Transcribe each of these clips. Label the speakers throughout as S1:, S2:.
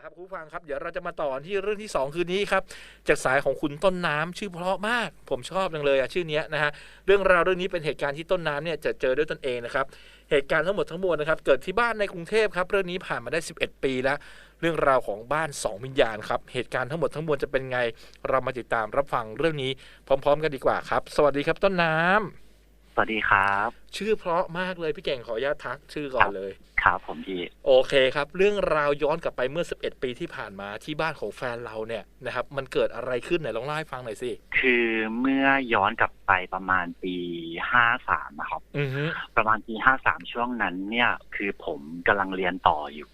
S1: ละครับคุณฟังครับเดี๋ยวเราจะมาต่อที่เรื่องที่สองคืนนี้ครับจากสายของคุณต้นน้ำชื่อเพราะมาก ผมชอบจังเลยอะชื่อเนี้ยนะฮะเรื่องราวเรื่องนี้เป็นเหตุการณ์ที่ต้นน้ำเนี่ยจะเจอด้วยตนเองนะครับเหตุการณ์ทั้งหมดทั้งมวลนะครับเกิดที่บ้านในกรุงเทพครับเรื่องนี้ผ่านมาได้ 11 ปีแล้ว เรื่องราวของบ้านสองวิญญาณครับเหตุการณ์ทั้งหมดทั้งมวลจะเป็นไง เรามาติดตามรับฟังเรื่องนี้พร้อม ๆ กันดีกว่าครับ สวัสดีครับต้นน้ำ
S2: สวัสดีครับ
S1: ชื่อเพราะมากเลยพี่เก่งขออนุญาตทักชื่อก่อนเลย
S2: ครับผมพี่
S1: โอเคครับ เรื่องราวย้อนกลับไปเมื่อ 11 ปีที่ผ่านมาที่บ้านของแฟนเราเนี่ยนะครับ มันเกิดอะไรขึ้นไหนลองเล่าให้ฟังหน่อยสิ
S2: คือเมื่อย้อนกลับไปประมาณปีห้าสามนะครับ
S1: อือฮึ
S2: ประมาณปีห้าสามช่วงนั้นเนี่ย คือผมกำลังเรียนต่ออยู่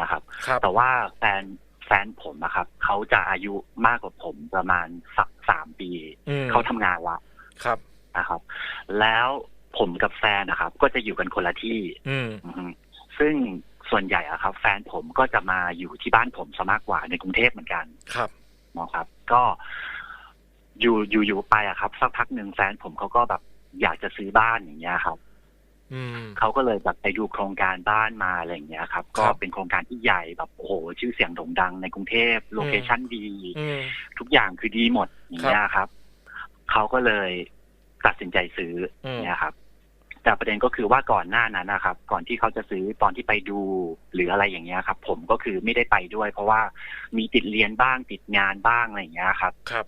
S2: นะครับ
S1: ครับ
S2: แต่ว่าแฟนแฟนผมนะครับเขาจะอายุมากกว่าผมประมาณสักสามปี
S1: อืม
S2: เขาทำงานละ
S1: ครับ
S2: นะครับ แล้วผมกับแฟนนะครับ ก็จะอยู่กันคนละที่
S1: อืม
S2: อือฮึซึ่งส่วนใหญ่อะครับ แฟนผมก็จะมาอยู่ที่บ้านผมซะมากกว่าในกรุงเทพเหมือนกัน
S1: ครับ
S2: นะครับ ก็อยู่อยู่อยู่ไปอะครับสักพักหนึ่งแฟนผมเขาก็แบบอยากจะซื้อบ้านอย่างเงี้ยครับ
S1: อืม
S2: เขาก็เลยแบบไปดูโครงการบ้านมาอะไรอย่างเงี้ยครับ
S1: ครั
S2: ก็
S1: บ
S2: เป็นโครงการที่ใหญ่แบบโอ้โหชื่อเสียงโด่งดังในกรุงเทพโลเคชั่นดี
S1: อืม
S2: ทุกอย่างคือดีหมดอย่างเงี้ยครับเขาก็เลย ตัดสินใจซื้อ
S1: อืม
S2: เนี่ยครับ แต่ประเด็นก็คือว่าก่อนหน้านั้นนะครับ ก่อนที่เขาจะซื้อตอนที่ไปดูหรืออะไรอย่างเงี้ยครับ ผมก็คือไม่ได้ไปด้วย เพราะว่ามีติดเรียนบ้างติดงานบ้างอะไรอย่างเงี้ยครับ
S1: ครับ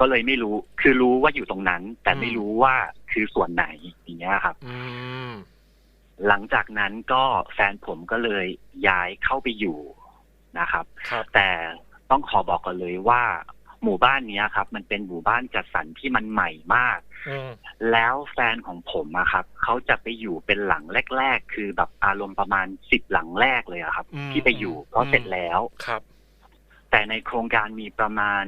S2: ก็เลยไม่รู้คือรู้ว่าอยู่ตรงนั้น แต่
S1: อืม
S2: ไม่รู้ว่าคือส่วนไหนอย่างเงี้ยครับ
S1: อืม
S2: หลังจากนั้นก็แฟนผมก็เลยย้ายเข้าไปอยู่นะครับ
S1: ครับ
S2: แต่ต้องขอบอกก่อนเลยว่า หมู่บ้านเนี้ยครับ มันเป็นหมู่บ้านจัดสรรที่มันใหม่มาก
S1: อืม
S2: แล้วแฟนของผมอะครับเขาจะไปอยู่เป็นหลังแรก ๆ คือแบบอารมณ์ประมาณสิบหลังแรกเลยอะครับ
S1: อืม
S2: ที่ไปอยู่เพราะเสร็จแล้ว
S1: ครับ
S2: แต่ในโครงการมีประมาณ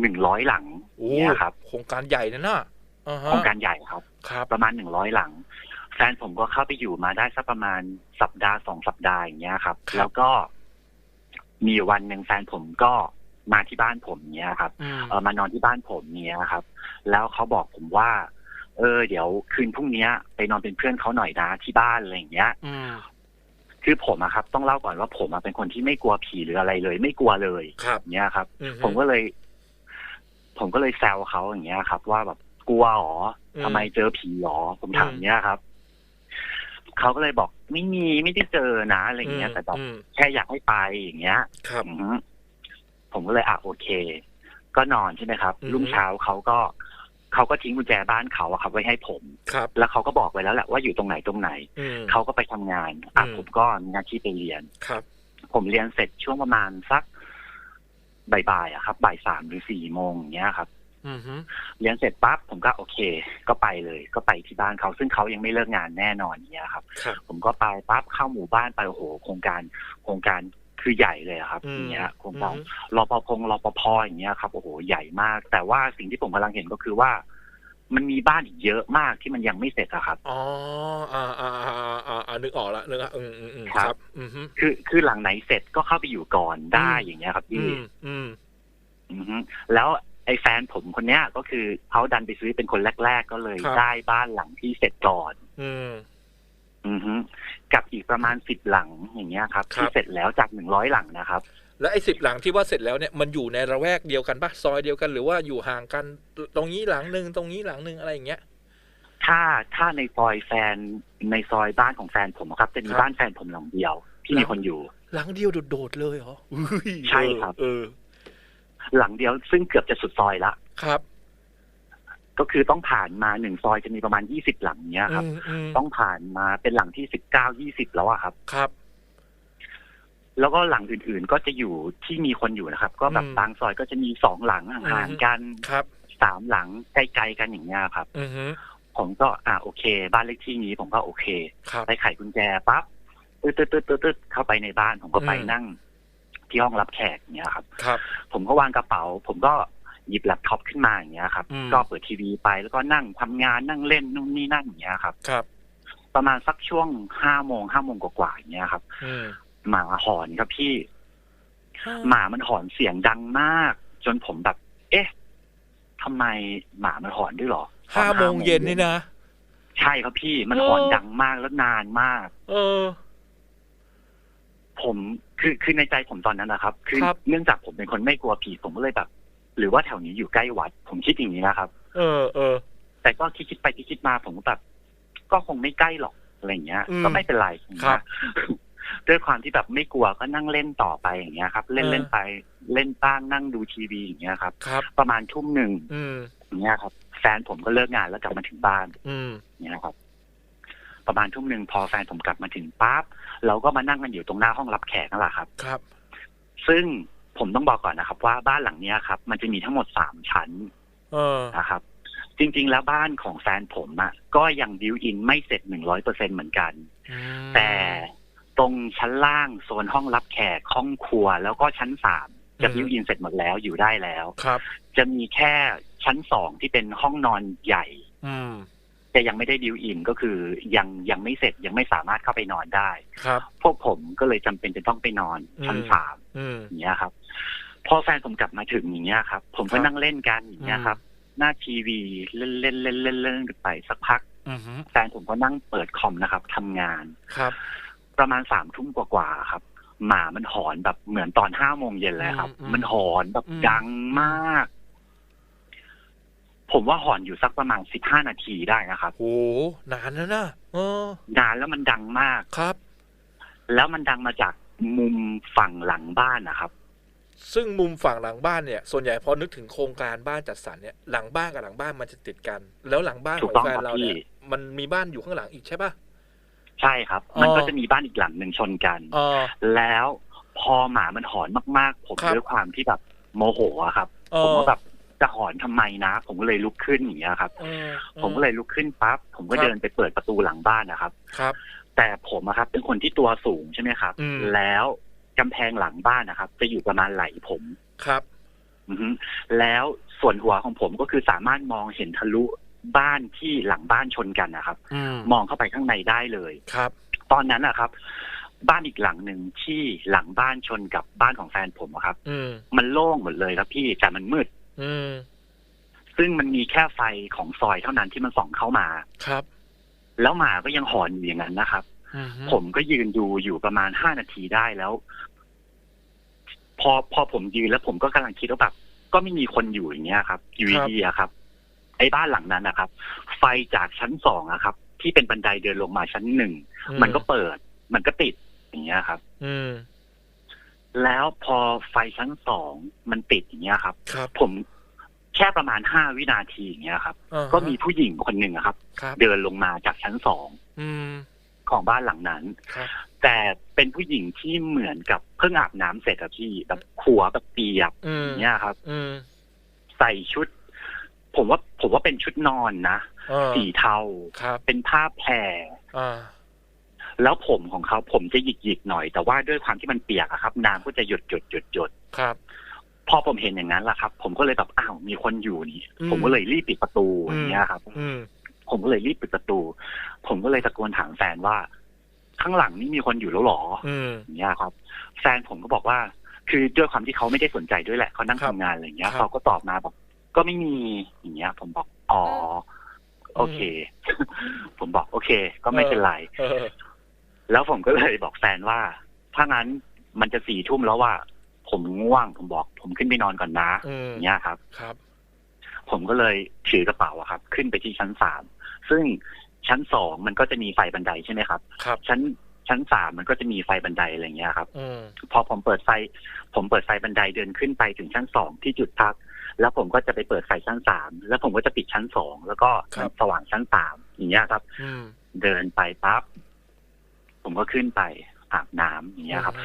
S2: หนึ่งร้อยหลัง
S1: โอ้
S2: เนี่ยครับ
S1: โครงการใหญ่นะน่ะอ่า
S2: โค
S1: ฮะ
S2: รงการใหญ่ครับ
S1: ครับ
S2: ประมาณหนึ่งร้อยหลัง แฟนผมก็เข้าไปอยู่มาได้สักประมาณสัปดาห์สองสัปดาห์อย่างเงี้ยครับแล้วก็มีอยู่วันหนึ่งแฟนผมก็ มาที่บ้านผมเนี้ยครับ
S1: อืม
S2: เออมานอนที่บ้านผมเนี้ยครับ แล้วเขาบอกผมว่า เออ เดี๋ยวคืนพรุ่งเนี้ยไปนอนเป็นเพื่อนเขาหน่อยนะที่บ้านอะไรอย่างเงี้ย
S1: อืม
S2: คือผมอะครับ ต้องเล่าก่อนว่าผมอะเป็นคนที่ไม่กลัวผีหรืออะไรเลย ไม่กลัวเลย
S1: ครับ
S2: เนี้ยครับ
S1: อื
S2: ผมก็เลย ผมก็เลยแซวเขาอย่างเงี้ยครับ ว่าแบบกลัวหรอ
S1: อืม
S2: ทำไมเจอผีหรอผมถามเนี้ยครับเขาก็เลยบอกไม่มีไม่ได้เจอนะอะไรอย่างเงี้ย แต่แบบ
S1: อืม
S2: แค่อยากให้ไปอย่างเงี้ย
S1: ครับ
S2: อือฮึ ผมก็เลยอะโอเค ก็นอนใช่ไหมครับ
S1: อือฮึ
S2: รุ่งเช้าเขาก็เขาก็ทิ้งกุญแจบ้านเขาอะครับไว้ให้ผม
S1: ครับ
S2: แล้วเขาก็บอกไว้แล้วแหละว่าอยู่ตรงไหนตรงไหน
S1: อืม
S2: เขาก็ไปทำงานอะ
S1: อืม
S2: ผมก็มีหน้าที่ไปเรียน
S1: ครับ
S2: ผมเรียนเสร็จช่วงประมาณสักบ่ายๆอะครับบ่ายสามหรือสี่โมงอย่างเงี้ยครับ
S1: อืมฮึ
S2: เรียนเสร็จปั๊บผมก็โอเค ก็ไปเลย ก็ไปที่บ้านเขาซึ่งเขายังไม่เลิกงานแน่นอนเนี้ยครับ
S1: ครับ
S2: ผมก็ไปปั๊บเข้าหมู่บ้านไปโอ้โหโครงการโครงการ คือใหญ่เลยอะครับ
S1: อืม
S2: อย่างเงี้ยโครง
S1: อื
S2: การ
S1: ม
S2: รปภรปภอย่างเงี้ยครับโอ้โหใหญ่มาก แต่ว่าสิ่งที่ผมกำลังเห็นก็คือว่า มันมีบ้านอีกเยอะมากที่มันยังไม่เสร็จอะครับ
S1: อ๋ออ่าอ่าอ่าอ่าอ่านึกออกละนึกอะอืมอืมอืม
S2: ครับ
S1: ครับอืมฮึ
S2: คือคือหลังไหนเสร็จก็เข้าไปอยู่ก่อนได้
S1: อืม
S2: อย่างเงี้ยครับ
S1: อื
S2: พี่
S1: มอืม
S2: อือฮึแล้วไอ้แฟนผมคนเนี้ยก็คือเขาดันไปซื้อเป็นคนแรก ๆ ก็เลยได้บ้านหลังที่เสร็จก่อน
S1: อืม
S2: อือฮึ กับอีกประมาณสิบหลังอย่างเงี้ยครับ
S1: ครับ
S2: ที่เสร็จแล้วจากหนึ่งร้อยหลังนะครับ
S1: แล้วไอ้สิบหลังที่ว่าเสร็จแล้วเนี่ยมันอยู่ในระแวกเดียวกันปะซอยเดียวกันหรือว่าอยู่ห่างกันตรงนี้หลังหนึ่งตรงนี้หลังหนึ่งอะไรอย่างเงี้ย
S2: ถ้าถ้าในซอยแฟนในซอยบ้านของแฟนผมอะครับจะมี
S1: ครับ
S2: บ้านแฟนผมหลังเดียว ที่มีคนอยู่
S1: หลังเดียวโดดๆเลยเหรออุ้ย
S2: ใช่ครับ
S1: เออ
S2: หลังเดียวซึ่งเกือบจะสุดซอยละ
S1: ครับ
S2: ก็คือต้องผ่านมาหนึ่งซอยจะมีประมาณยี่สิบหลังเนี้ยครับ
S1: อืมอืม
S2: ต้องผ่านมาเป็นหลังที่สิบเก้ายี่สิบแล้วอะครับ
S1: ครับ
S2: แล้วก็หลังอื่นๆก็จะอยู่ที่มีคนอยู่นะครับ ก็แบบ
S1: อืม
S2: บางซอยก็จะมีสองหลังห่างๆกัน
S1: ครับ
S2: สามหลังใกล้ๆกันอย่างเงี้ยครับ
S1: อือฮึ
S2: ผมก็อ่าโอเค บ้านเลขที่นี้ผมก็โอเค
S1: ครับ
S2: ไปไขกุญแจปั๊บตึ๊ดตึ๊ดตึ๊ดตึ๊ดตึ๊ดเข้าไปในบ้านผมก็ไป
S1: อืม
S2: นั่งที่ห้องรับแขกเนี้ยครับ
S1: ครับ
S2: ผมก็วางกระเป๋า ผมก็ หยิบแล็ปท็อปขึ้นมาอย่างเงี้ยครับ
S1: อืม
S2: ก็เปิดทีวีไปแล้วก็นั่งทำงานนั่งเล่นนู่นนี่นั่นอย่างเงี้ยครับ
S1: ครับ
S2: ประมาณสักช่วงห้าโมงห้าโมงกว่าๆอย่างเงี้ยครับ
S1: อืม
S2: หมาหอนครับพี่ หมามันหอนเสียงดังมาก จนผมแบบ เอ๊ะทำไมหมามันหอนด้วยเหรอ
S1: ห้าโมงเย็นนี่นะ
S2: ใช่ครับพี่มัน
S1: เออ
S2: หอนดังมากแล้วนานมาก
S1: เออ
S2: ผมคือคือในใจผมตอนนั้นนะครับ คือ
S1: ครับ
S2: เนื่องจากผมเป็นคนไม่กลัวผีผมก็เลยแบบ หรือว่าแถวนี้อยู่ใกล้วัด ผมคิดอย่างนี้นะครับ
S1: เออเออ
S2: แต่ก็คิดคิดไปคิดคิดมาผมก็แบบก็คงไม่ใกล้หรอกอะไรอย่างเงี้ย
S1: อืม
S2: ก็ไม่เป็นไรอย่าง
S1: ครั
S2: เงี้
S1: บ
S2: ยด้วยความที่แบบไม่กลัวก็นั่งเล่นต่อไปอย่างเงี้ยครับ เล่น
S1: เออ
S2: เล่นไปเล่นบ้างนั่งดูทีวีอย่างเงี้ยครับ
S1: ครับ
S2: ประมาณทุ่มหนึ่ง
S1: อืม
S2: อย่างเงี้ยครับ แฟนผมก็เลิกงานแล้วกลับมาถึงบ้าน
S1: อืม
S2: อย่างเงี้ยครับ ประมาณทุ่มหนึ่งพอแฟนผมกลับมาถึงปั๊บเราก็มานั่งกันอยู่ตรงหน้าห้องรับแขกนั่นแหละครับ
S1: ครับ
S2: ซึ่ง ผมต้องบอกก่อนนะครับ ว่าบ้านหลังเนี้ยครับ มันจะมีทั้งหมดสามชั้น
S1: เออ
S2: นะครับ จริง ๆ แล้วบ้านของแฟนผมอะก็ยังบิวอินไม่เสร็จหนึ่งร้อยเปอร์เซ็นเหมือนกัน
S1: อืม
S2: แต่ตรงชั้นล่างโซนห้องรับแขกห้องครัว แล้วก็ชั้นสามจะบิวอินเสร็จหมดแล้วอยู่ได้แล้ว
S1: ครับ
S2: จะมีแค่ชั้นสองที่เป็นห้องนอนใหญ่
S1: อืม
S2: แต่ยังไม่ได้บิวอินก็คือยังยังไม่เสร็จยังไม่สามารถเข้าไปนอนได้
S1: ครับ
S2: พวกผมก็เลยจำเป็นจะต้องไปนอนชั้น
S1: อืม
S2: สาม
S1: อืม
S2: อย่างเงี้ยครับ พอแฟนผมกลับมาถึงอย่างเงี้ยครับ ผมก็
S1: ครับ
S2: นั่งเล่นกันอย่างเงี้ยครับ หน้าทีวีเล่นเล่นเล่นเล่นเล่นไปสักพัก
S1: อืม
S2: แฟนผมก็นั่งเปิดคอมนะครับทำงาน
S1: ครับ
S2: ประมาณสามทุ่มกว่าๆครับ หมามันหอนแบบเหมือนตอนห้าโมงเย็นเลยครับ
S1: อืม
S2: มันหอนแบบ
S1: อืม
S2: ดังมาก ผมว่าหอนอยู่สักประมาณสิบห้านาทีได้นะครับ
S1: โหนานแล้วนะเออ
S2: นานแล้วมันดังมาก
S1: ครับ
S2: แล้วมันดังมาจากมุมฝั่งหลังบ้านนะครับ
S1: ซึ่งมุมฝั่งหลังบ้านเนี่ย ส่วนใหญ่พอนึกถึงโครงการบ้านจัดสรรเนี่ยหลังบ้านกับหลังบ้านมันจะติดกัน แล้วหลังบ้าน
S2: ถู
S1: ข
S2: ก
S1: อง
S2: ต้อง
S1: แฟน
S2: ครับ
S1: เราเนี่ย
S2: พี่
S1: มันมีบ้านอยู่ข้างหลังอีกใช่ปะ
S2: ใช่ครับ
S1: อ๋อ
S2: มันก็จะมีบ้านอีกหลังหนึ่งชนกัน
S1: อ๋อ
S2: แล้วพอหมามันหอนมาก ๆ ผม
S1: ครับ
S2: ด้วยความที่แบบโมโหอะครับ
S1: เอ
S2: ผม
S1: อ
S2: ก็แบบ จะหอนทำไมนะ ผมก็เลยลุกขึ้นอย่างเงี้ยครับ
S1: เออ
S2: ผมก็เลยลุกขึ้นปั๊บผมก็
S1: ครับ
S2: เดินไปเปิดประตูหลังบ้านนะครับ
S1: ครับ
S2: แต่ผมอะครับ เป็นคนที่ตัวสูงใช่ไหมครับ
S1: อืม
S2: แล้วกำแพงหลังบ้านนะครับ จะอยู่ประมาณไหล่ผม
S1: ครับ
S2: อือฮึแล้วส่วนหัวของผมก็คือสามารถมองเห็นทะลุบ้านที่หลังบ้านชนกันนะครับ
S1: อืม
S2: มองเข้าไปข้างในได้เลย
S1: ครับ
S2: ตอนนั้นนะครับ บ้านอีกหลังหนึ่งที่หลังบ้านชนกับบ้านของแฟนผมอะครับ
S1: อืม
S2: มันโล่งหมดเลยครับพี่แต่มันมืด
S1: อืม
S2: ซึ่งมันมีแค่ไฟของซอยเท่านั้นที่มันส่องเข้ามา
S1: ครับ
S2: แล้วหมาก็ยังหอนอยู่อย่างนั้นนะครับ
S1: อืม
S2: ผมก็ยืนดูอยู่ประมาณห้านาทีได้แล้ว พอพอผมยืนแล้วผมก็กำลังคิดว่าแบบก็ไม่มีคนอยู่อย่างเงี้ยครับอยู่ดีๆอะครับ ไอ้บ้านหลังนั้นนะครับ ไฟจากชั้นสองอะครับ ที่เป็นบันไดเดินลงมาชั้นหนึ่งมันก็เปิด มันก็ติดอย่างเงี้ยครับ
S1: อืม
S2: แล้วพอไฟชั้นสองมันติดอย่างเงี้ยครับ
S1: ครับ
S2: ผมแค่ประมาณห้าวินาทีอย่างเงี้ยครับ
S1: อ่าฮะ
S2: ก็มีผู้หญิงคนหนึ่งอะครับ
S1: ครับ
S2: เดินลงมาจากชั้นสอง
S1: อืม
S2: ของบ้านหลังนั้น
S1: ครับ
S2: แต่เป็นผู้หญิงที่เหมือนกับเพิ่งอาบน้ำเสร็จอะพี่แบบขัวแบบเปียก
S1: อืม
S2: อย่างเงี้ยครับ
S1: อืม
S2: ใส่ชุด ผมว่าผมว่าเป็นชุดนอนนะ
S1: เออ
S2: สีเทา
S1: ครับ
S2: เป็นผ้าแพร
S1: อ่า
S2: แล้วผมของเขาผมจะหยิกหยิกๆหน่อย แต่ว่าด้วยความที่มันเปียกอะครับ น้ำก็จะหยดหยดหยดหยด
S1: ครับ
S2: พอผมเห็นอย่างนั้นแหละครับ ผมก็เลยแบบอ้าวมีคนอยู่นี่
S1: อืม
S2: ผมก็เลยรีบปิดประตู
S1: อืม
S2: อย่างเงี้ยครับ
S1: อืม
S2: ผมก็เลยรีบปิดประตู ผมก็เลยตะโกนถามแฟนว่า ข้างหลังนี่มีคนอยู่แล้วเหรอ
S1: อืม
S2: อย่างเงี้ยครับ แฟนผมก็บอกว่า คือด้วยความที่เขาไม่ได้สนใจด้วยแหละเขานั่ง
S1: ครับ
S2: ทำงานอะไรอย่างเงี้ย
S1: ครับ
S2: เขาก็ตอบมาบอก ก็ไม่มีอย่างเงี้ย ผมบอกอ๋อโอเค ผมบอกโอเค ก็ไม่เป็นไร
S1: เออ
S2: แล้วผมก็เลยบอกแฟนว่า ถ้างั้นมันจะสี่ทุ่มแล้วว่า ผมง่วงผมบอก ผมขึ้นไปนอนก่อนนะ
S1: อืม
S2: อย่างเงี้ยครับ
S1: ครับ
S2: ผมก็เลยถือกระเป๋าอะครับ ขึ้นไปที่ชั้นสามซึ่งชั้นสองมันก็จะมีไฟบันไดใช่ไหมครับ
S1: ครับ
S2: ชั้นชั้นสามมันก็จะมีไฟบันไดอะไรอย่างเงี้ยครับ
S1: อืม
S2: พอผมเปิดไฟ ผมเปิดไฟบันไดเดินขึ้นไปถึงชั้นสองที่จุดพัก แล้วผมก็จะไปเปิดไฟชั้นสามแล้วผมก็จะปิดชั้นสองแล้วก็มันสว่างชั้นสามอย่างเงี้ยครับ
S1: อืม
S2: เดินไปปั๊บ ผมก็ขึ้นไปอาบน้ำอย่างเงี้ยครับ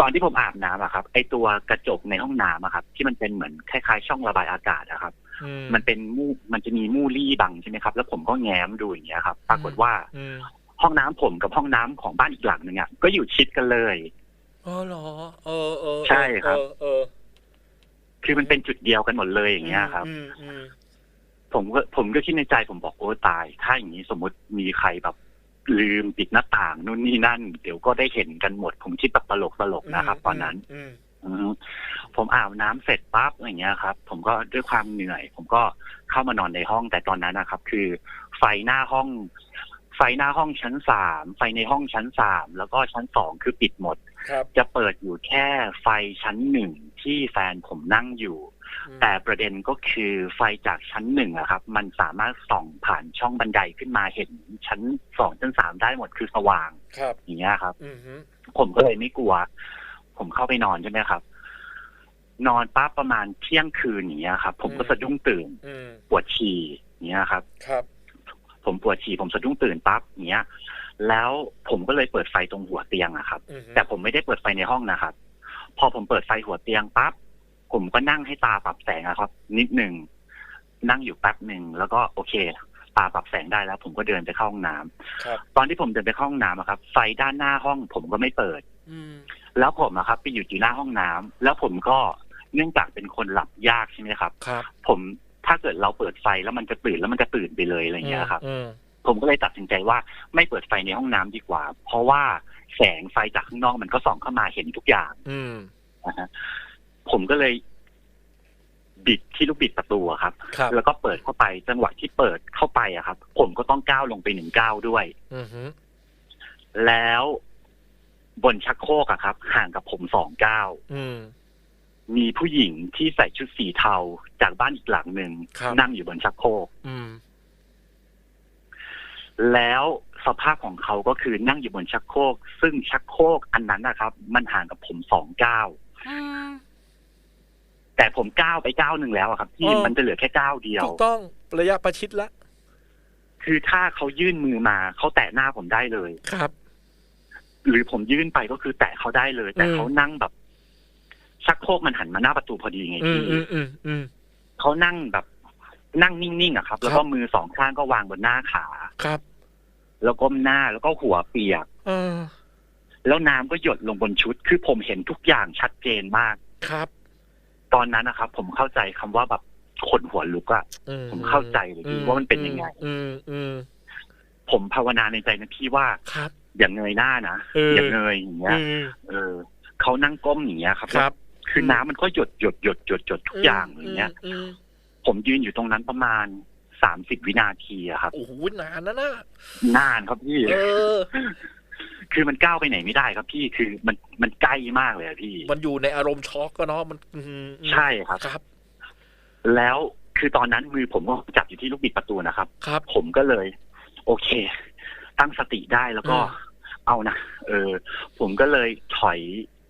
S2: ตอนที่ผมอาบน้ำอะครับ ไอตัวกระจกในห้องน้ำอะครับ ที่มันเป็นเหมือนคล้ายๆ ช่องระบายอากาศอะครับ
S1: อืม
S2: มันเป็นมูมันจะมีมูลี่บังใช่ไหมครับ แล้วผมก็แง้มดูอย่างเงี้ยครับ ปรากฏว่า
S1: อืม
S2: ห้องน้ำผมกับห้องน้ำของบ้านอีกหลังหนึ่งอะก็อยู่ชิดกันเลย
S1: อ๋อเหรอเออเออ
S2: ใช่ครับ
S1: เออเออ
S2: คือมันเป็นจุดเดียวกันหมดเลยอย่างเงี้ยครับ
S1: อืมอืม
S2: ผมก็ผมก็คิดในใจผมบอกโอ้ตาย ถ้าอย่างนี้สมมติมีใครแบบ ลืมปิดหน้าต่างนู่นนี่นั่น เดี๋ยวก็ได้เห็นกันหมด ผมคิดแบบตลกตลกๆนะครับ ตอนนั้น
S1: อืม
S2: อือฮึผมอาบน้ำเสร็จปั๊บอย่างเงี้ยครับ ผมก็ด้วยความเหนื่อย ผมก็เข้ามานอนในห้องแต่ตอนนั้นนะครับ คือ ไฟหน้าห้องไไฟหน้าห้องชั้นสามไฟในห้องชั้นสามแล้วก็ชั้นสองคือปิดหมด
S1: ครับ
S2: จะเปิดอยู่แค่ไฟชั้นหนึ่งที่แฟนผมนั่งอยู่
S1: อืม
S2: แต่ประเด็นก็คือไฟจากชั้นหนึ่งอะครับ มันสามารถส่องผ่านช่องบันไดขึ้นมาเห็นชั้นสองชั้นสามได้หมดคือสว่าง
S1: ครับ
S2: อย่างเงี้ยครับ
S1: อือฮึ
S2: ผมก็เลยไม่กลัว ผมเข้าไปนอนใช่ไหมครับ นอนปั๊บประมาณเที่ยงคืนอย่างเงี้ยครับ ผมก็สะดุ้งตื่น
S1: อืม
S2: ปวดฉี่อย่างเงี้ยครับ
S1: ครับ
S2: ผมปวดฉี่ผมสะดุ้งตื่นปั๊บอย่างเงี้ย แล้วผมก็เลยเปิดไฟตรงหัวเตียงอะครับ
S1: อือฮึ
S2: แต่ผมไม่ได้เปิดไฟในห้องนะครับ พอผมเปิดไฟหัวเตียงปั๊บ ผมก็นั่งให้ตาปรับแสงอะครับ นิดหนึ่งนั่งอยู่แป๊บหนึ่งแล้วก็โอเค ตาปรับแสงได้แล้ว ผมก็เดินไปเข้าห้องน้ำ
S1: ครับ
S2: ตอนที่ผมเดินไปเข้าห้องน้ำอะครับ ไฟด้านหน้าห้องผมก็ไม่เปิด
S1: อืม
S2: แล้วผมอะครับ ไปอยู่อยู่หน้าห้องน้ำแล้วผมก็เนื่องจากเป็นคนหลับยากใช่ไหมครับ
S1: ครับ
S2: ผมถ้าเกิดเราเปิดไฟแล้วมันจะตื่นแล้วมันจะตื่นไปเลยอะไรอย่างเงี้ยครับ
S1: อืม
S2: ผมก็เลยตัดสินใจว่าไม่เปิดไฟในห้องน้ำดีกว่า เพราะว่าแสงไฟจากข้างนอกมันก็ส่องเข้ามาเห็นทุกอย่าง
S1: อืม
S2: นะฮะ ผมก็เลยบิดที่ลูกบิดประตูอะครับ
S1: ครับ
S2: แล้วก็เปิดเข้าไปจังหวะที่เปิดเข้าไปอะครับ ผมก็ต้องก้าวลงไปหนึ่งก้าวด้วย
S1: อือฮึ
S2: แล้วบนชักโครกอะครับ ห่างกับผมสองก้าว
S1: อืม
S2: มีผู้หญิงที่ใส่ชุดสีเทาจากบ้านอีกหลังหนึ่ง
S1: ครับ
S2: นั่งอยู่บนชักโครก
S1: อืม
S2: แล้วสภาพของเขาก็คือนั่งอยู่บนชักโครก ซึ่งชักโครกอันนั้นนะครับ มันห่างกับผมสองก้าว
S1: อืม
S2: แต่ผมก้าวไปก้าวหนึ่งแล้วอะครับที่
S1: อ๋อ
S2: มันจะเหลือแค่ก้าวเดียว
S1: ถูกต้องระยะประชิดละ
S2: คือถ้าเขายื่นมือมาเขาแตะหน้าผมได้เลย
S1: ครับ
S2: หรือผมยื่นไปก็คือแตะเขาได้เลย แต่
S1: อืม
S2: เขานั่งแบบ ชักโครกมันหันมาหน้าประตูพอดีไง
S1: อืม
S2: พี่
S1: อืมอืมอืม
S2: เขานั่งแบบ นั่งนิ่งๆอะครับ แล้วก็มือสองข้างก็วางบนหน้าขา
S1: ครับ
S2: แล้วก้มหน้าแล้วก็หัวเปียก
S1: เออ
S2: แล้วน้ำก็หยดลงบนชุด คือผมเห็นทุกอย่างชัดเจนมาก
S1: ครับ
S2: ตอนนั้นนะครับ ผมเข้าใจคำว่าแบบขนหัวลุกอะ
S1: อื
S2: ผมเข้าใจเลยพี่ว่ามันเป็นยังไง
S1: อืมอืม
S2: ผมภาวนาในใจนะพี่ว่า
S1: ครับ
S2: อย่าเงยหน้านะ
S1: เอออ
S2: ย่าเงยอย่างเงี้ย
S1: อืม
S2: เออเขานั่งก้มอย่างเงี้ยครับ
S1: ครับ
S2: แล้วคือน้ำมันก็หยดหยดหยดหยดหยดทุกอย่างอย่างเงี้ย
S1: อืม
S2: ผมยืนอยู่ตรงนั้นประมาณสามสิบวินาทีอะครับ
S1: โอ้โหนานนะนะ
S2: นานครับพี่
S1: เออ
S2: คือมันก้าวไปไหนไม่ได้ครับพี่คือมันมันใกล้มากเลยอะพี่
S1: มันอยู่ในอารมณ์ช็อกก็เนาะมันอืมอืม
S2: ใช่ครับ
S1: ครับ
S2: แล้วคือตอนนั้นมือผมก็จับอยู่ที่ลูกบิดประตูนะครับ
S1: ครับ
S2: ผมก็เลย โอเค ตั้งสติได้แล้วก็
S1: อืม
S2: เอานะเออ ผมก็เลยถอย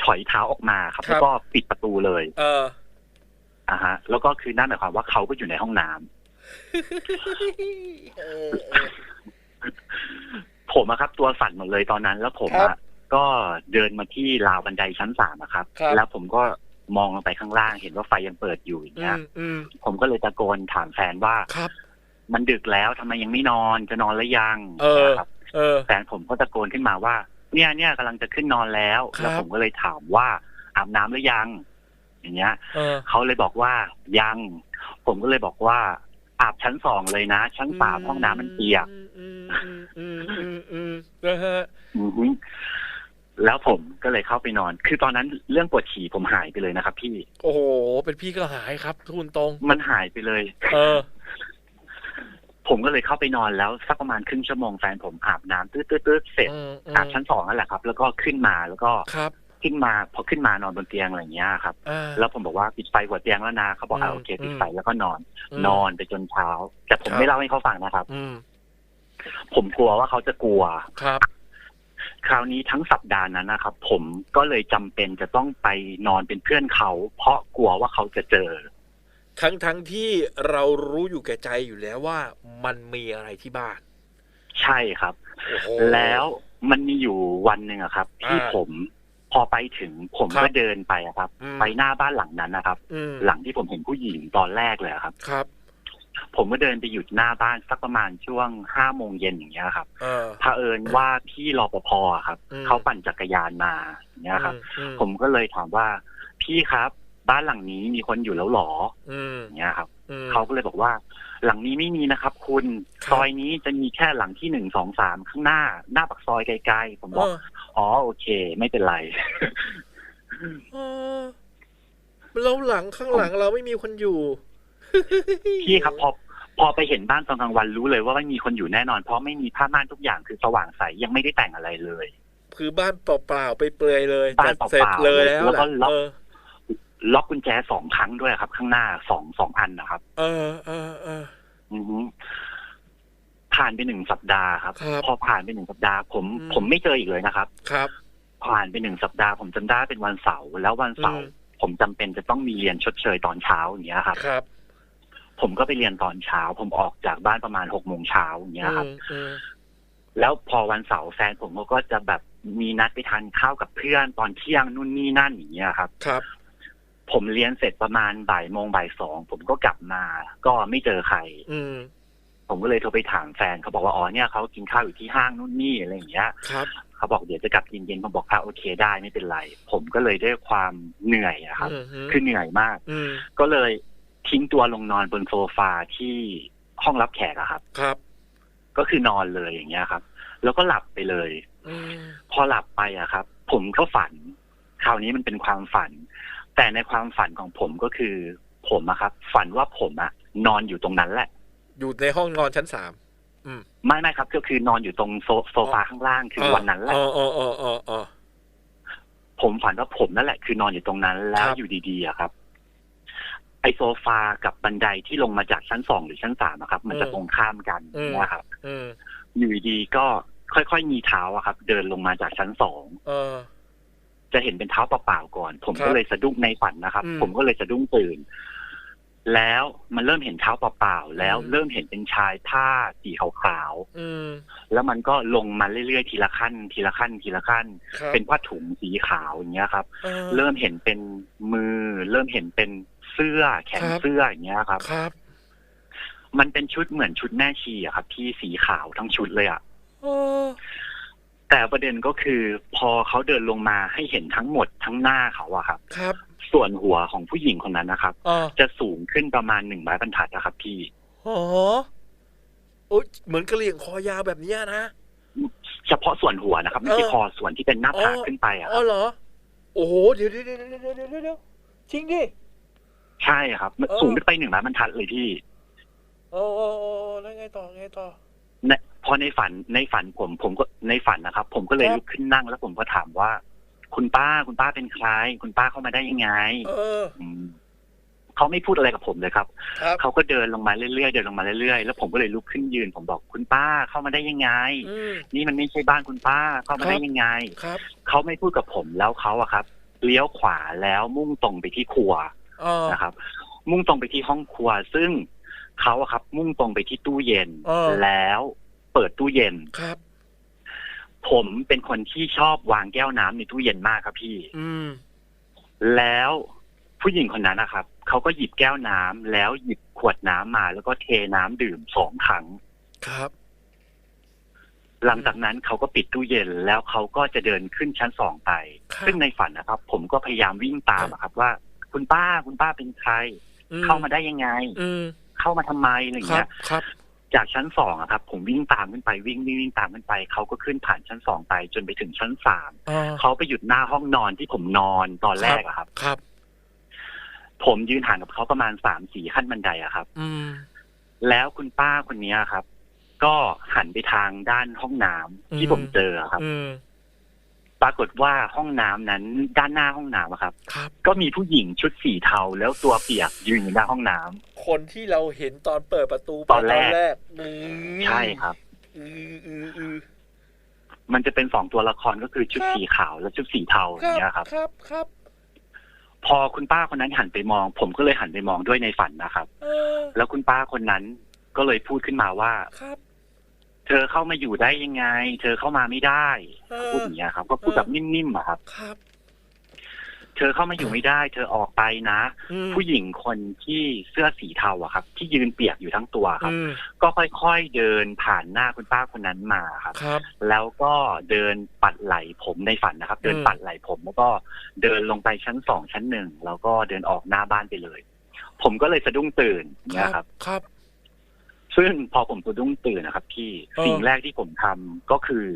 S2: ถอยเท้าออกมาครับ
S1: ครับ
S2: แล้วก็ปิดประตูเลย
S1: เออ
S2: อะฮะ แล้วก็คือนั่นหมายความว่าเขาก็อยู่ในห้องน้ำ
S1: เออเออ
S2: ผมอะครับ ตัวสั่นหมดเลยตอนนั้น แล้วผม
S1: ครั
S2: อะ
S1: บ
S2: ก็เดินมาที่ราวบันไดชั้นสามอะครับ
S1: ครับ
S2: แล้วผมก็มองลงไปข้างล่าง เห็นว่าไฟยังเปิดอยู่อย่าง
S1: อื
S2: เงี้ย
S1: มอืม
S2: ผมก็เลยตะโกนถามแฟนว่า
S1: ครับ
S2: มันดึกแล้วทำไมยังไม่นอนจะนอนแล้วยัง
S1: เออ
S2: นะครับ
S1: เออ
S2: แฟนผมก็ตะโกนขึ้นมาว่า เนี่ยเนี่ยกำลังจะขึ้นนอนแล้ว
S1: ครับ
S2: แล้วผมก็เลยถามว่าอาบน้ำหรือยัง อย่างเงี้ย
S1: เออ
S2: เขาเลยบอกว่ายัง ผมก็เลยบอกว่าอาบชั้นสองเลยนะ ชั้นสามห้องน้ำมันเปียก
S1: อืม อืมอืมอืมอืมนะฮะ
S2: อือฮึแล้วผมก็เลยเข้าไปนอน คือตอนนั้นเรื่องปวดฉี่ผมหายไปเลยนะครับ พี่
S1: โอ้โห เป็นพี่ก็หายครับ ทุนตรง
S2: มันหายไปเลย
S1: เออ
S2: ผมก็เลยเข้าไปนอนแล้วสักประมาณครึ่งชั่วโมงแฟนผมอาบน้ำตืดตืดตืดเสร็จ
S1: อา
S2: บชั้นสองนั่นแหละครับ แล้วก็ขึ้นมาแล้วก็
S1: ครับ
S2: ขึ้นมาพอขึ้นมานอนบนเตียงอะไรอย่างเงี้ยครับ แล้วผมบอกว่าปิดไฟหัวเตียงแล้วนะเขาบอกอ่าโอเคปิดไฟแล้วก็นอน นอนไปจนเช้า แต่ผมไม่เล่าให้เขาฟังนะครับ
S1: อื
S2: ผมกลัวว่าเขาจะกลัว
S1: ครับ
S2: คราวนี้ทั้งสัปดาห์นั้นนะครับ ผมก็เลยจำเป็นจะต้องไปนอนเป็นเพื่อนเขา เพราะกลัวว่าเขาจะเจอ
S1: ทั้งทั้งที่เรารู้อยู่แก่ใจอยู่แล้วว่ามันมีอะไรที่บ้าน
S2: ใช่ครับ
S1: โอ้โห
S2: แล้วมันมีอยู่วันหนึ่งอะครับ ที่
S1: อ่า
S2: ผมพอไปถึงผม
S1: ครับ
S2: ก็เดินไปอะครับ
S1: อืม
S2: ไปหน้าบ้านหลังนั้นนะครับ
S1: อืม
S2: หลังที่ผมเห็นผู้หญิงตอนแรกเลยอะครับ
S1: ครับ
S2: ผมก็เดินไปหยุดหน้าบ้านสักประมาณช่วงห้าโมงเย็นอย่างเงี้ยครับ
S1: เออ
S2: เผอิญว่าพี่รปภอะครับ
S1: อืม
S2: เขาปั่นจักรยานมาอย่างเงี้ยครับ
S1: อื
S2: ผมก็เลยถามว่าพี่ครับบ้านหลังนี้มีคนอยู่แล้วหรอ
S1: อืม
S2: อย่างเงี้ยครับ
S1: อืม
S2: เขาก็เลยบอกว่า หลังนี้ไม่มีนะครับ คุณ
S1: ครับ
S2: ซอยนี้จะมีแค่หลังที่หนึ่งสองสามข้างหน้า หน้าปากซอยไกลๆผมบ
S1: เอ
S2: อก
S1: อ
S2: อ๋อโอเค ไม่เป็นไร
S1: เออเราหลังข้างหลังเราไม่มีคนอยู่
S2: พี่ครับพอพอไปเห็นบ้านตอนกลางวันรู้เลยว่าไม่มีคนอยู่แน่นอน เพราะไม่มีผ้าม่านทุกอย่างคือสว่างใสยังไม่ได้แต่งอะไรเลย
S1: คือบ้านเปล่าๆไปเปลือยๆเลย
S2: บ้าน
S1: แต่เสร็จ
S2: เปล่าๆ
S1: เลยแล้ว
S2: แล้วก็
S1: แหละ
S2: ล็อก
S1: เออ
S2: ล็อกกุญแจสองครั้งด้วยครับ ข้างหน้าสองสองอันนะครับ
S1: เออเออเออ
S2: อือฮึผ่านไปหนึ่งสัปดาห์ครับ
S1: ครับ
S2: พอผ่านไปหนึ่งสัปดาห์ผม
S1: อืม
S2: ผมไม่เจออีกเลยนะครับ
S1: ครับ
S2: ผ่านไปหนึ่งสัปดาห์ผมจำได้เป็นวันเสาร์แล้ววันเสาร์
S1: อืม
S2: ผมจำเป็นจะต้องมีเรียนชดเชยตอนเช้าอย่างเงี้ยครับ
S1: ครับ
S2: ผมก็ไปเรียนตอนเช้า ผมออกจากบ้านประมาณหกโมงเช้าอย่างเงี้ยครับ
S1: อืมอืม
S2: แล้วพอวันเสาร์แฟนผมเขาก็จะแบบมีนัดไปทานข้าวกับเพื่อนตอนเที่ยงนู่นนี่นั่นอย่างเงี้ยครับ
S1: ครับ
S2: ผมเรียนเสร็จประมาณบ่ายโมงบ่ายสองผมก็กลับมา ก็ไม่เจอใคร
S1: อืม
S2: ผมก็เลยโทรไปถามแฟนเขาบอกว่าอ๋อเนี่ยเขากินข้าวอยู่ที่ห้างนู่นนี่อะไรอย่างเงี้ย
S1: ครับ
S2: เขาบอกเดี๋ยวจะกลับเย็นๆผมบอกอะโอเคได้ไม่เป็นไร ผมก็เลยด้วยความเหนื่อยอะครับ
S1: อืมฮึ
S2: คือเหนื่อยมาก
S1: อืม
S2: ก็เลย ทิ้งตัวลงนอนบนโซฟาที่ห้องรับแขกอะครับ
S1: ครับ
S2: ก็คือนอนเลยอย่างเงี้ยครับ แล้วก็หลับไปเลย
S1: อืม
S2: พอหลับไปอะครับ ผมก็ฝัน คราวนี้มันเป็นความฝัน แต่ในความฝันของผมก็คือ ผมอะครับ ฝันว่าผมอะนอนอยู่ตรงนั้นแหละ
S1: อยู่ในห้องนอนชั้นสาม
S2: ไม่ไม่ครับก็คือนอนอยู่ตรงโซโซฟาข้างล่างคือวันนั้นแหละ
S1: อ๋ออ๋ออ๋ออ๋ออ๋อ
S2: ผมฝันว่าผมนั่นแหละ คือนอนอยู่ตรงนั้นแล้ว
S1: ครับ
S2: อยู่ดีๆอะครับ ไอโซฟากับบันไดที่ลงมาจากชั้นสองหรือชั้นสามอะครับ มันจะตรงข้ามกันนะครับ
S1: อืม
S2: อยู่ดีๆก็ค่อยๆมีเท้าอะครับ เดินลงมาจากชั้นสอง
S1: เออ
S2: จะเห็นเป็นเท้าเปล่าๆก่อน ผม
S1: ครั
S2: ก็
S1: บ
S2: เลยสะดุ้งในฝันนะครับ
S1: อืม
S2: ผมก็เลยสะดุ้งตื่น แล้วมันเริ่มเห็นเท้าเปล่าๆแล้ว
S1: อืม
S2: เริ่มเห็นเป็นชายผ้าสีขาว
S1: อืม
S2: ๆแล้วมันก็ลงมาเรื่อยๆทีละขั้น ทีละขั้น ทีละขั้น
S1: ครับ
S2: เป็นผ้าถุงสีขาวอย่างเงี้ยครับ
S1: ออ
S2: เริ่มเห็นเป็นมือ เริ่มเห็นเป็น เสื้อ แขน
S1: ครับ
S2: เสื้ออย่างเงี้ยครับ
S1: ครับ
S2: มันเป็นชุดเหมือนชุดแม่ชีอะครับที่สีขาวทั้งชุดเลยอะ
S1: เออ
S2: แต่ประเด็นก็คือ พอเขาเดินลงมาให้เห็นทั้งหมดทั้งหน้าเขาอะครับ
S1: ครับ
S2: ส่วนหัวของผู้หญิงคนนั้นนะครับ
S1: อ๋อ
S2: จะสูงขึ้นประมาณหนึ่งไม้บรรทัดนะครับพี่
S1: อ๋อโอ๊ยเหมือนกระเหลี่ยงคอยาวแบบเนี้ยนะ
S2: เฉพาะส่วนหัวนะครับ ไม่ใช่
S1: เออ
S2: คอส่วนที่เป็นหน้าผาก
S1: อ๋อ
S2: ขึ้นไปอะค
S1: อ๋
S2: รั
S1: อบเหรอ โอ้โหเดี๋ยวเดี๋ยวเดี๋ยวเดี๋ยวเดี๋ยวเดี๋ยวเดี๋ยวจริงดิ
S2: ใช่ครับมัน
S1: เออ
S2: สูงขึ้นไปหนึ่งไม้บรรทัดเลยพี่
S1: โอ้โอ้โอ้แล้วไงต่อไงต่อ
S2: ในพอในฝันในฝันผมผมก็ในฝันนะครับ ผมก็เลย
S1: ครับ
S2: ลุกขึ้นนั่งแล้วผมก็ถามว่า คุณป้าคุณป้าเป็นใคร คุณป้าเข้ามาได้ยังไง
S1: เออ
S2: มเขาไม่พูดอะไรกับผมเลยครับ
S1: ครับ
S2: เขาก็เดินลงมาเรื่อยๆเดินลงมาเรื่อยๆแล้วผมก็เลยลุกขึ้นยืน ผมบอกคุณป้าเข้ามาได้ยังไง
S1: อืม
S2: นี่มันไม่ใช่บ้านคุณป้าเข้ามา
S1: ครับ
S2: ได้ยังไง
S1: ครับ
S2: เขาไม่พูดกับผมแล้วเขาอะครับเลี้ยวขวาแล้วมุ่งตรงไปที่ครัว
S1: อ๋อ
S2: นะครับ มุ่งตรงไปที่ห้องครัว ซึ่งเขาอะครับ มุ่งตรงไปที่ตู้เย็น
S1: เออ
S2: แล้วเปิดตู้เย็น
S1: ครับ
S2: ผมเป็นคนที่ชอบวางแก้วน้ำในตู้เย็นมากครับพี่
S1: อืม
S2: แล้วผู้หญิงคนนั้นนะครับเขาก็หยิบแก้วน้ำแล้วหยิบขวดน้ำมา แล้วก็เทน้ำดื่มสองครั้ง
S1: ครับ
S2: หลังจากนั้นเขาก็ปิดตู้เย็นแล้วเขาก็จะเดินขึ้นชั้นสองไป
S1: ครับ
S2: ซึ่งในฝันนะครับ ผมก็พยายามวิ่งตามอะครับว่า คุณป้าคุณป้าเป็นใคร
S1: อื
S2: เข้ามาได้ยังไง
S1: อืม
S2: เข้ามาทำไมอะไรอย่าง
S1: ครั
S2: เงี้
S1: บ
S2: ย
S1: ครับ
S2: จากชั้นสองอะครับ ผมวิ่งตามขึ้นไปวิ่งวิ่งวิ่งตามขึ้นไปเขาก็ขึ้นผ่านชั้นสองไป จนไปถึงชั้นสาม
S1: อ๋อ
S2: เขาไปหยุดหน้าห้องนอนที่ผมนอนตอนแรกอะครับ
S1: ครับ
S2: ผมยืนห่างกับเขาประมาณสามสี่ขั้นบันไดอะครับ
S1: อืม
S2: แล้วคุณป้าคนนี้ครับ ก็หันไปทางด้านห้องน้ำที่
S1: อืม
S2: ผมเจออะครับ
S1: อืม
S2: ปรากฏว่าห้องน้ำนั้นด้านหน้าห้องน้ำอะครับ
S1: ครับ
S2: ก็มีผู้หญิงชุดสีเทาแล้วตัวเปียกยืนอยู่หน้าห้องน้ำ
S1: คนที่เราเห็นตอนเปิดประตู
S2: ตอนแรก
S1: อืม
S2: ใช่ครับ
S1: อืมอืมอืม
S2: มันจะเป็นสองตัวละครก็คือชุด
S1: ครับ
S2: สีขาวและชุดสีเทาอย่างเงี้ยครับ
S1: ครับครับ
S2: พอคุณป้าคนนั้นหันไปมอง ผมก็เลยหันไปมองด้วยในฝันนะครับ
S1: เออ
S2: แล้วคุณป้าคนนั้นก็เลยพูดขึ้นมาว่า
S1: ครับ
S2: เธอเข้ามาอยู่ได้ยังไง เธอเข้ามาไม่ได้
S1: เอ
S2: พูด
S1: อ
S2: อย่างเงี้ยครับ ก็พูดแบบนิ่มๆอะครับ
S1: ครับ
S2: เธอเข้ามาอยู่ไม่ได้ เธอออกไปนะ
S1: อืม
S2: ผู้หญิงคนที่เสื้อสีเทาอะครับ ที่ยืนเปียกอยู่ทั้งตัวครับ
S1: อืม
S2: ก็ค่อยๆเดินผ่านหน้าคุณป้าคนนั้นมาครับ
S1: ครับ
S2: แล้วก็เดินปัดไหล่ผมในฝันนะครับ เดิน
S1: อืม
S2: ปัดไหล่ผมแล้วก็เดินลงไปชั้นสองชั้นหนึ่งแล้วก็เดินออกหน้าบ้านไปเลย ผมก็เลยสะดุ้งตื่นเนี่ยครับ
S1: ครับ
S2: ซึ่งพอผมสะดุ้งตื่นนะครับพี่
S1: เออ
S2: สิ่งแรกที่ผมทำก็คือ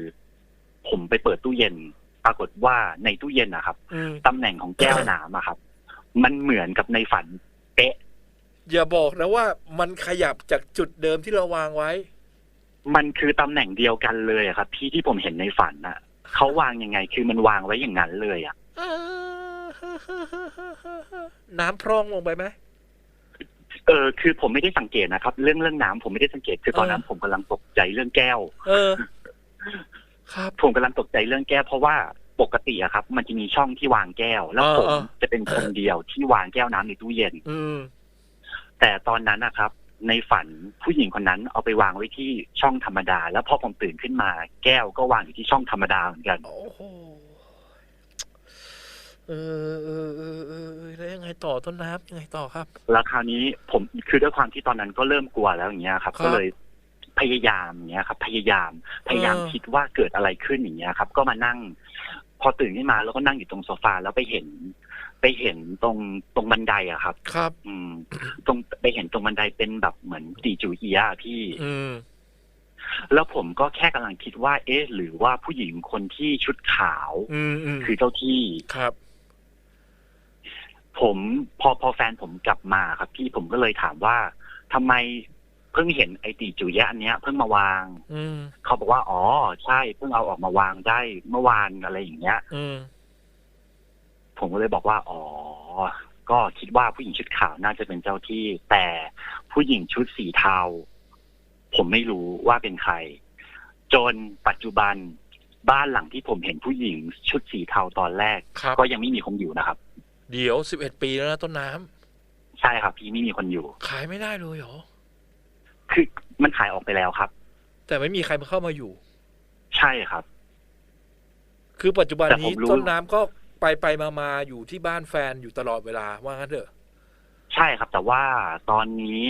S2: ผมไปเปิดตู้เย็น ปรากฏว่าในตู้เย็นนะครับ
S1: อืม
S2: ตำแหน่งของแก้วน้ำอะครับ มันเหมือนกับในฝันเป๊ะ
S1: อย่าบอกนะว่ามันขยับจากจุดเดิมที่เราวางไว้
S2: มันคือตำแหน่งเดียวกันเลยอะครับ พี่ที่ผมเห็นในฝันน่ะเขาวางยังไง คือมันวางไว้อย่างนั้นเลยอะ
S1: น้ำพร่องลงไปไหม
S2: เออคือผมไม่ได้สังเกตนะครับ เรื่องเรื่องน้ำผมไม่ได้สังเกต คือตอนนั้น
S1: เออ
S2: ผมกำลังตกใจเรื่องแก้ว
S1: เออ ครับ
S2: ผมกำลังตกใจเรื่องแก้วเพราะว่าปกติอะครับ มันจะมีช่องที่วางแก้ว แล้ว
S1: เออ
S2: ผม
S1: เออ
S2: จะเป็นคนเดียวที่วางแก้วน้ำในตู้เย็น
S1: อืม
S2: แต่ตอนนั้นนะครับ ในฝันผู้หญิงคนนั้นเอาไปวางไว้ที่ช่องธรรมดา แล้วพอผมตื่นขึ้นมา แก้วก็วางอยู่ที่ช่องธรรมดาเหมือนกัน
S1: โอ้โห เออเออเออเออเออแล้วยังไงต่อต้นน้ำยังไงต่อครับ
S2: แล้วคราวนี้ผมคือด้วยความที่ตอนนั้นก็เริ่มกลัวแล้วอย่างเงี้ยครับ
S1: ครับ
S2: ก็เลยพยายามอย่างเงี้ยครับ พยายามพยายาม
S1: เออ
S2: คิดว่าเกิดอะไรขึ้นอย่างเงี้ยครับ ก็มานั่ง พอตื่นขึ้นมาแล้วก็นั่งอยู่ตรงโซฟาแล้วไปเห็น ไปเห็นตรงตรงบันไดอะครับ
S1: ครับ
S2: อืม ตรงไปเห็นตรงบันไดเป็นแบบเหมือนตีจูเอียะพี่
S1: อืม
S2: แล้วผมก็แค่กำลังคิดว่า เอ๊ะ หรือว่าผู้หญิงคนที่ชุดขาว
S1: อืมอืม
S2: คือเจ้าที่
S1: ครับ
S2: ผมพอพอแฟนผมกลับมาครับพี่ผมก็เลยถามว่าทำไมเพิ่งเห็นไอตีจุยะอันเนี้ยเพิ่งมาวาง
S1: อืม
S2: เขาบอกว่าอ๋อใช่เพิ่งเอาออกมาวางได้เมื่อวานอะไรอย่างเงี้ย
S1: อืม
S2: ผมก็เลยบอกว่า อ๋อ ก็คิดว่าผู้หญิงชุดขาวน่าจะเป็นเจ้าที่ แต่ผู้หญิงชุดสีเทาผมไม่รู้ว่าเป็นใคร จนปัจจุบันบ้านหลังที่ผมเห็นผู้หญิงชุดสีเทาตอนแรก
S1: ครับ
S2: ก็ยังไม่มีคนอยู่นะครับ
S1: เดี๋ยวสิบเอ็ดปีแล้วนะต้นน้ำ
S2: ใช่ครับพี่ไม่มีคนอยู่
S1: ขายไม่ได้เลยเหรอ
S2: คือมันขายออกไปแล้วครับ
S1: แต่ไม่มีใครมาเข้ามาอยู่
S2: ใช่ครับ
S1: คือปัจจุบัน
S2: แต่ผ
S1: นี้
S2: มรู้
S1: ต้นน้ำก็ไปไปมามาอยู่ที่บ้านแฟนอยู่ตลอดเวลาว่างั้นเถอะ
S2: ใช่ครับ แต่ว่าตอนนี้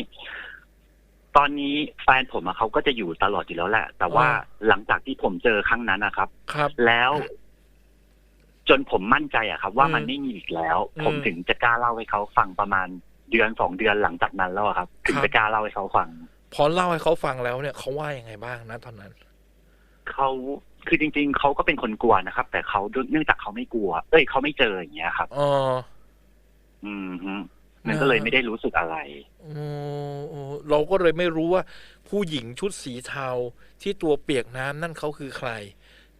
S2: ตอนนี้แฟนผมอะเขาก็จะอยู่ตลอดอยู่แล้วแหละ แต่ว่า
S1: อ่า
S2: หลังจากที่ผมเจอครั้งนั้นนะครับ
S1: ครับ
S2: แล้ว จนผมมั่นใจอะครับ ว่า
S1: อืม
S2: มันไม่มีอีกแล้ว
S1: อืม
S2: ผมถึงจะกล้าเล่าให้เขาฟังประมาณเดือนสองเดือนหลังจากนั้นแล้วอะครับ ถึง
S1: ครับ
S2: จะกล้าเล่าให้เขาฟัง
S1: พอเล่าให้เขาฟังแล้วเนี่ยเขาว่ายังไงบ้างนะตอนนั้น
S2: เขาคือจริง ๆเขาก็เป็นคนกลัวนะครับ แต่เขาเนื่องจากเขาไม่กลัว เอ้ยเขาไม่เจออย่างเงี้ยครับ
S1: อ๋อ
S2: อืมฮึมันก็เลยไม่ได้รู้สึกอะไร
S1: โอ้โอ้เราก็เลยไม่รู้ว่า ผู้หญิงชุดสีเทาที่ตัวเปียกน้ำนั่นเขาคือใคร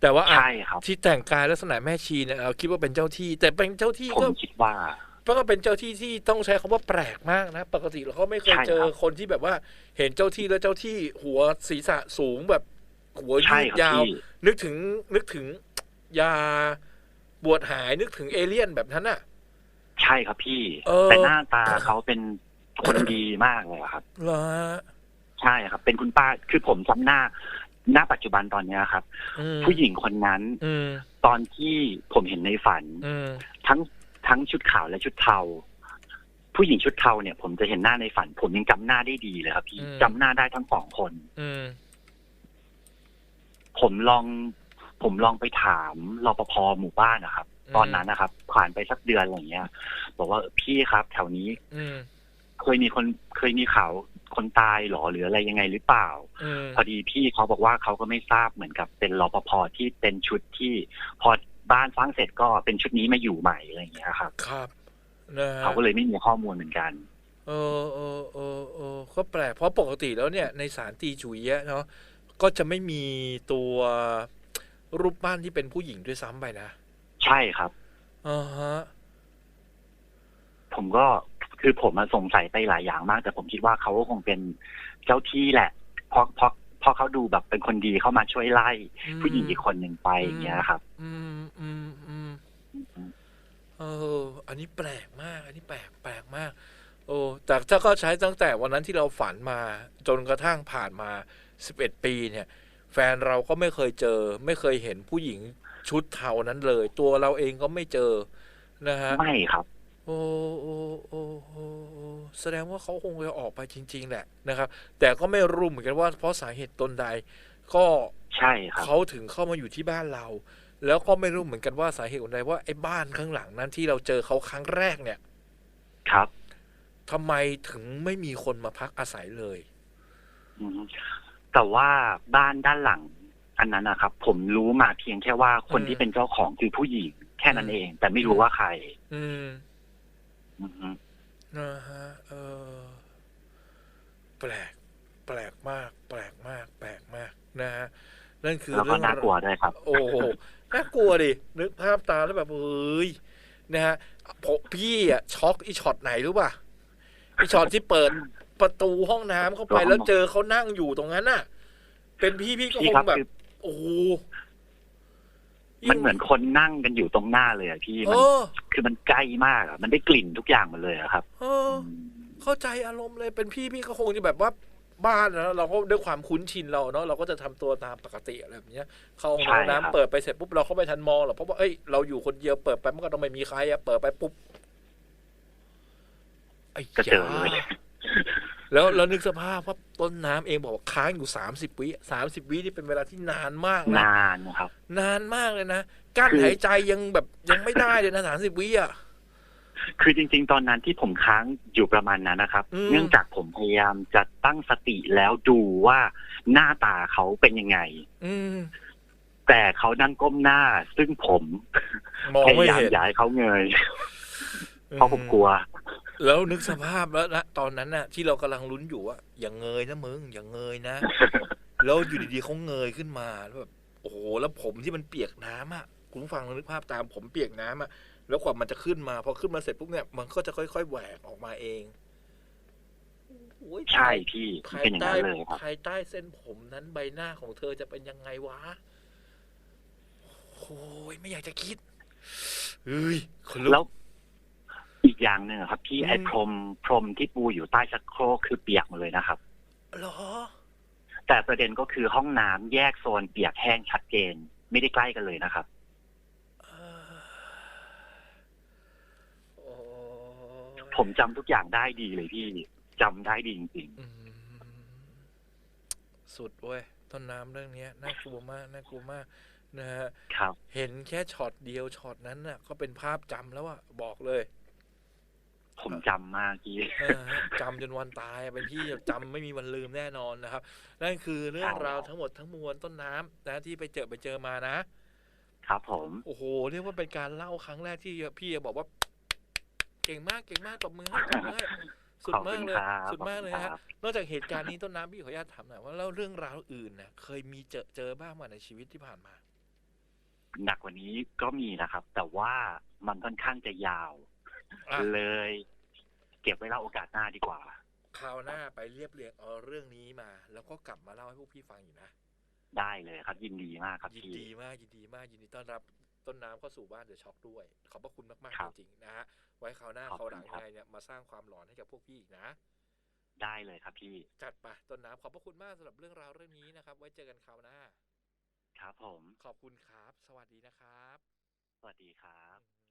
S1: แต่ว่าอะ
S2: ใช่ครับ
S1: ที่แต่งกายลักษณะแม่ชีเนี่ยเราคิดว่าเป็นเจ้าที่ แต่เป็นเจ้าที่
S2: ผม
S1: ก็
S2: คิดว่า
S1: ก็เป็นเจ้าที่ที่ต้องใช้คำว่าแปลกมากนะ ปกติเราก็ไม่เคย
S2: ใช่
S1: เจอ
S2: ครับ
S1: คนที่แบบว่า เห็นเจ้าที่แล้วเจ้าที่หัวศีรษะสูงแบบ หัว
S2: ใช่
S1: ยืด
S2: ครับ
S1: ยาว
S2: พี่
S1: นึกถึงนึกถึงยาบวชหายนึกถึงเอเลี่ยนแบบนั้นน่ะ
S2: ใช่ครับพี่
S1: เออ
S2: แต่หน้าตาเขาเป็นคนดีมากเลยอะครับ
S1: เหรอฮะ
S2: ใช่ครับ เป็นคุณป้าคือผมจำหน้า หน้าปัจจุบันตอนเนี้ยครับ
S1: อืม
S2: ผู้หญิงคนนั้น
S1: อืม
S2: ตอนที่ผมเห็นในฝัน
S1: อืม
S2: ทั้งทั้งชุดขาวและชุดเทาผู้หญิงชุดเทาเนี่ย ผมจะเห็นหน้าในฝัน ผมยังจำหน้าได้ดีเลยครับ พี่จำหน้าได้ทั้งสองคน
S1: อืม
S2: ผมลอง ผมลองไปถามรปภหมู่บ้านนะครับ ตอนนั้นนะครับ ผ่านไปสักเดือนอะไรอย่างเงี้ย บอกว่าพี่ครับ แถวนี้
S1: อืม
S2: เคยมีคนเคยมีข่าว คนตายหรอหรืออะไรยังไงหรือเปล่า
S1: อืม
S2: พอดีพี่เขาบอกว่าเขาก็ไม่ทราบเหมือนกับเป็นรปภที่เป็นชุดที่พอบ้านสร้างเสร็จก็เป็นชุดนี้มาอยู่ใหม่อะไรอย่างเงี้ยครับ
S1: ครับนะฮะ
S2: เขาก็เลยไม่มีข้อมูลเหมือนกัน
S1: เออเออเออเออก็แปลกเพราะปกติแล้วเนี่ยในสารตีจุยะเนาะก็จะไม่มีตัวรูปปั้นที่เป็นผู้หญิงด้วยซ้ำไปนะ
S2: ใช่ครับ
S1: อ่าฮะ
S2: ผมก็ คือผมมาสงสัยไปหลายอย่างมาก แต่ผมคิดว่าเขาก็คงเป็นเจ้าที่แหละเพราะเพราะเพราะเขาดูแบบเป็นคนดีเข้ามาช่วยไล่ ผู้หญิงอีกคนหนึ่งไปอย่างเงี้ยครับ
S1: อืมอืมอืมเออ อันนี้แปลกมาก อันนี้แปลกแปลกมาก โอ้แต่ถ้าก็ใช้ตั้งแต่วันนั้นที่เราฝันมา จนกระทั่งผ่านมาสิบเอ็ดปีเนี่ย แฟนเราก็ไม่เคยเจอ ไม่เคยเห็นผู้หญิงชุดเทานั้นเลย ตัวเราเองก็ไม่เจอนะฮะ
S2: ไม่ครับ
S1: โอ้โอ้โอ้โอ้โอ้แสดงว่าเขาคงจะออกไปจริง ๆ แหละนะครับ แต่ก็ไม่รู้เหมือนกันว่า เพราะสาเหตุตนใด ก็
S2: ใช่ครับ
S1: เขาถึงเข้ามาอยู่ที่บ้านเรา แล้วก็ไม่รู้เหมือนกันว่าสาเหตุใดว่าไอ้บ้านข้างหลังนั้นที่เราเจอเขาครั้งแรกเนี่ย
S2: ครับ
S1: ทำไมถึงไม่มีคนมาพักอาศัยเลย
S2: อืมแต่ว่าบ้านด้านหลังอันนั้นนะครับ ผมรู้มาเพียงแค่ว่าคน
S1: อืม
S2: ที่เป็นเจ้าของคือผู้หญิงแค่นั้น
S1: อืม
S2: เอง แต่ไม่รู้ว่าใคร
S1: อืม
S2: อือฮึ
S1: นะฮะเออ แปลก แปลกมาก แปลกมาก แปลกมากนะฮะนั่นคือ
S2: แล้วก็
S1: เรื่อง
S2: น่ากลัวด้วยครับ
S1: โอ้โหน่ากลัวดินึกภาพตามแล้วแบบเฮ้ยนะฮะผมพี่อะช็อกอีช็อตไหนรู้ป่ะอีช็อตที่เปิดประตูห้องน้ำเข้าไป
S2: ห้อง
S1: แล้วเจอเขานั่งอยู่ตรงนั้นน่ะ เป็นพี่พี่ก็
S2: พี่
S1: ค
S2: ครั
S1: ง
S2: บ
S1: แบบ
S2: คือ
S1: โอ้โห
S2: มันเหมือนคนนั่งกันอยู่ตรงหน้าเลยอะพี่
S1: เอ
S2: มัน
S1: อ
S2: คือมันใกล้มากอะมันได้กลิ่นทุกอย่างหมดเลยอะครับ
S1: เออเข้าใจอารมณ์เลยเป็นพี่พี่ก็คงจะแบบว่าบ้านนะเราก็ด้วยความคุ้นชินเราเนาะเราก็จะทำตัวตามปกติอะไรแบบเนี้ยเข้าห้อง
S2: ใช่ครับ
S1: น้ำเปิดไปเสร็จปุ๊บเราเข้าไปทันมองหรอกเพราะว่าเอ้ยเราอยู่คนเดียวเปิดไปมันก็ต้องไม่มีใครอะเปิดไปปุ๊บไอ้
S2: ก็เจอเลย
S1: ยา แล้วแล้วนึกสภาพว่าต้นน้ำเองบอกว่าค้างอยู่สามสิบวิสามสิบวินี่เป็นเวลาที่นานมากนะ
S2: นานนะครับ
S1: นานมากเลยนะกั้น
S2: คือ
S1: หายใจยังแบบยังไม่ได้เลยนะสามสิบวิอะ
S2: คือจริง ๆ ตอนนั้นที่ผมค้างอยู่ประมาณนั้นนะครับ
S1: อืม
S2: เนื่องจากผมพยายามจะตั้งสติแล้วดูว่าหน้าตาเขาเป็นยังไง
S1: อืม
S2: แต่เขานั่งก้มหน้า ซึ่งผม
S1: มอง
S2: พ
S1: ไม่
S2: ยายาม
S1: เห็น
S2: อย้ายเขาเงยเพราะผมกลัว
S1: แล้วนึกสภาพแล้วนะตอนนั้นน่ะ ที่เรากำลังลุ้นอยู่ว่าอย่างเงยนะมึงอย่างเงยนะ แล้วอยู่ดีๆเขาเงยขึ้นมาแล้วแบบโอ้โหแล้วผมที่มันเปียกน้ำอะคุณผู้ฟังลองนึกภาพตามผมเปียกน้ำอะแล้วกว่ามันจะขึ้นมาพอขึ้นมาเสร็จปุ๊บเนี่ยมันก็จะค่อย ๆแหวกออกมาเองโอ้ย
S2: ใช่พี่
S1: ภาย
S2: เป็นอย่าง
S1: ใต้
S2: นั้นเลยครับ
S1: ภายใต้เส้นผมนั้นใบหน้าของเธอจะเป็นยังไงวะโอ้ยไม่อยากจะคิดเฮ้ยคนลุก
S2: แล้ว อีกอย่างหนึ่งอะครับ พี่
S1: อืม
S2: ไอ้พรมพรมที่ปูอยู่ใต้ชักโครกคือเปียกหมดเลยนะครับ
S1: เหรอ
S2: แต่ประเด็นก็คือห้องน้ำแยกโซนเปียกแห้งชัดเจน ไม่ได้ใกล้กันเลยนะครับ
S1: เอ่อโอ้ย
S2: ผมจำทุกอย่างได้ดีเลยพี่จำได้ดีจริง
S1: อืมสุดเว้ยต้นน้ำเรื่องเนี้ยน่ากลัวมากน่ากลัวมากนะฮะ
S2: ๆครับ
S1: เห็นแค่ช็อตเดียวช็อตนั้นน่ะ ก็เป็นภาพจำแล้วอะบอกเลย
S2: ผมจำมากพี่
S1: เออฮะจำจนวันตายอะเป็นพี่จำไม่มีวันลืมแน่นอนนะครับ นั่นคือเรื่องราวทั้งหมดทั้งมวลต้นน้ำนะที่ไปเจอไปเจอมานะ
S2: ครับผม
S1: โอ้โห เรียกว่าเป็นการเล่าครั้งแรกที่พี่บอกว่า เก่งมากเก่งมากตบมือให้ตบมือให้สุด
S2: ขอบ
S1: มา
S2: คุ
S1: ก
S2: ณ
S1: เลย
S2: ครับ
S1: สุดมากเลย
S2: ขอบ
S1: นะ
S2: คุณ
S1: ฮะ
S2: ครับ
S1: นอกจากเหตุการณ์นี้ต้นน้ำพี่ขออนุญาตถามหน่อยว่าแล้วเรื่องราวอื่นเนี่ยเคยมีเจอเจอบ้างมาในชีวิตที่ผ่านมา
S2: หนักกว่านี้ก็มีนะครับ แต่ว่ามันค่อนข้างจะยาว
S1: อะ
S2: เลย เก็บไว้เล่าโอกาสหน้าดีกว่า
S1: คราวหน้าไปเรียบเรียงเอาเรื่องนี้มา แล้วก็กลับมาเล่าให้พวกพี่ฟังอยู่นะ
S2: ได้เลยครับ ยินดีมากครับ
S1: ยิน
S2: พี่
S1: ดีมากยินดีมากยินดีต้อนรับต้นน้ำเข้าสู่บ้านเดอะช็อคด้วย ขอบพระคุณมาก
S2: ครับ
S1: ๆจริงๆนะฮะไว้คราวหน้า
S2: ขอบ
S1: คราว
S2: คุณ
S1: หลัง
S2: ครับ
S1: ยังไงเนี่ยมาสร้างความหลอนให้กับพวกพี่อีกนะ
S2: ได้เลยครับพี่
S1: จัดไปต้นน้ำขอบพระคุณมากสำหรับเรื่องราวเรื่องนี้นะครับ ไว้เจอกันคราวหน้า
S2: ครับผม
S1: ขอบคุณครับ สวัสดีนะครับ
S2: สวัสดีครับ
S1: อืม